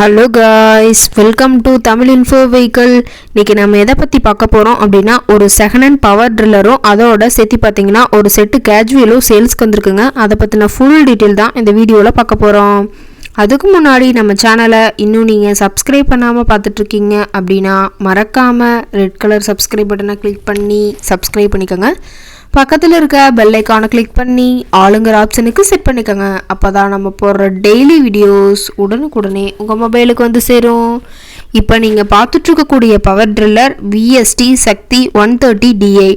Hello guys welcome to Tamil info vehicle இன்றைக்கி நம்ம எதை பற்றி பார்க்க போகிறோம் அப்படின்னா ஒரு செகண்ட் ஹேண்ட் பவர் ட்ரில்லரும் அதோட சேர்த்து பார்த்தீங்கன்னா ஒரு செட்டு கேஜுவலும் சேல்ஸ்க்கு வந்திருக்குங்க. அதை பற்றின ஃபுல் டீட்டெயில் தான் இந்த வீடியோவில் பார்க்க போகிறோம் அதுக்கு முன்னாடி நம்ம சேனலை இன்னும் நீங்கள் சப்ஸ்கிரைப் பண்ணாமல் பார்த்துட்ருக்கீங்க அப்படின்னா மறக்காமல் ரெட் கலர் சப்ஸ்கிரைப் பட்டனை கிளிக் பண்ணி சப்ஸ்கிரைப் பண்ணிக்கோங்க. பக்கத்தில் இருக்க பெல்லைக்கானை கிளிக் பண்ணி ஆளுங்கிற ஆப்ஷனுக்கு செட் பண்ணிக்கோங்க. அப்போ தான் நம்ம போடுற டெய்லி வீடியோஸ் உடனுக்குடனே உங்கள் மொபைலுக்கு வந்து சேரும். இப்போ நீங்கள் பார்த்துட்ருக்கக்கூடிய power tiller VST Shakti one thirty DI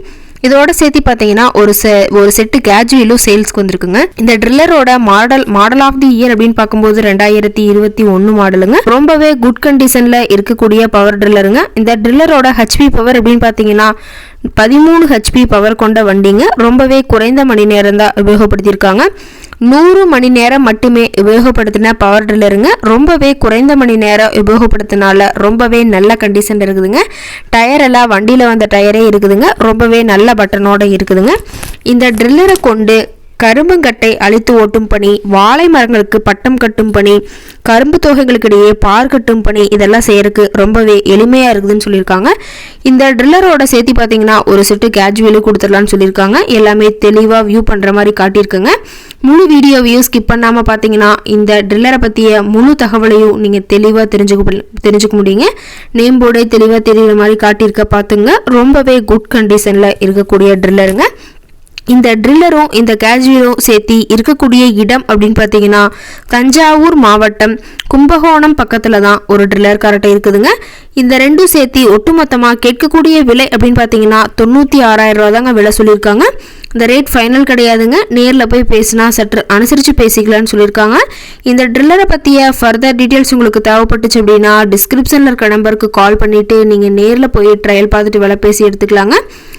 இதோட சேர்த்து பார்த்தீங்கன்னா ஒரு செ ஒரு செட்டு கேஜுவலும் சேல்ஸ்க்கு வந்திருக்குங்க. இந்த ட்ரில்லரோட model model of the year அப்படின்னு பார்க்கும்போது ரெண்டாயிரத்தி இருபத்தி ஒன்று மாடலுங்க ரொம்பவே குட் கண்டிஷனில் இருக்கக்கூடிய பவர் ட்ரில்லருங்க இந்த ட்ரில்லரோட ஹெச்பி பவர் அப்படின்னு பார்த்தீங்கன்னா பதிமூணு ஹெச்பி பவர் கொண்ட வண்டிங்க. ரொம்பவே குறைந்த மணி நேரம் தான் உபயோகப்படுத்தியிருக்காங்க. நூறு மணி நேரம் மட்டுமே உபயோகப்படுத்தின பவர் ட்ரில்லருங்க ரொம்பவே குறைந்த மணி நேரம் உபயோகப்படுத்தினால ரொம்பவே நல்ல கண்டிஷன் இருக்குதுங்க. டயர் எல்லாம் வண்டியில் வந்த டயரே இருக்குதுங்க. ரொம்பவே நல்ல பட்டனோட இருக்குதுங்க. இந்த ட்ரில்லரை கொண்டு கரும்புங்கட்டை அழித்து ஓட்டும் பணி வாழை மரங்களுக்கு பட்டம் கட்டும் பணி கரும்பு தொகைகளுக்கு இடையே பார் கட்டும் பணி இதெல்லாம் செய்யறதுக்கு ரொம்பவே எளிமையாக இருக்குதுன்னு சொல்லியிருக்காங்க. இந்த ட்ரில்லரோட சேர்த்து பார்த்தீங்கன்னா ஒரு செட்டு கேஜுவலு கொடுத்துடலான்னு சொல்லியிருக்காங்க. எல்லாமே தெளிவாக வியூ பண்ணுற மாதிரி காட்டியிருக்குங்க. முழு வீடியோவையும் ஸ்கிப் பண்ணாமல் பார்த்தீங்கன்னா இந்த ட்ரில்லரை பற்றிய முழு தகவலையும் நீங்கள் தெளிவாக தெரிஞ்சுக்க தெரிஞ்சுக்க முடியுங்க. நேம் போர்டே தெளிவாக தெரிகிற மாதிரி காட்டியிருக்க பார்த்துங்க. ரொம்பவே குட் கண்டிஷனில் இருக்கக்கூடிய ட்ரில்லருங்க. இந்த ட்ரில்லரும் இந்த கேஜுவலும் சேர்த்து இருக்கக்கூடிய இடம் அப்படின்னு பார்த்தீங்கன்னா தஞ்சாவூர் மாவட்டம் கும்பகோணம் பக்கத்தில் தான் ஒரு ட்ரில்லர் கரெக்டாக இருக்குதுங்க. இந்த ரெண்டும் சேர்த்து ஒட்டுமொத்தமாக கேட்கக்கூடிய விலை அப்படின்னு பார்த்தீங்கன்னா தொண்ணூற்றி ஆறாயிரம் ரூபா தாங்க விலை சொல்லியிருக்காங்க. இந்த ரேட் ஃபைனல் கிடையாதுங்க. நேரில் போய் பேசினா சற்று அனுசரித்து பேசிக்கலாம்னு சொல்லியிருக்காங்க. இந்த ட்ரில்லரை பற்றிய ஃபர்தர் டீட்டெயில்ஸ் உங்களுக்கு தேவைப்பட்டுச்சு அப்படின்னா டிஸ்கிரிப்ஷனில் இருக்க நம்பருக்கு கால் பண்ணிவிட்டு நீங்கள் நேரில் போய் ட்ரையல் பார்த்துட்டு விலை பேசி எடுத்துக்கலாங்க.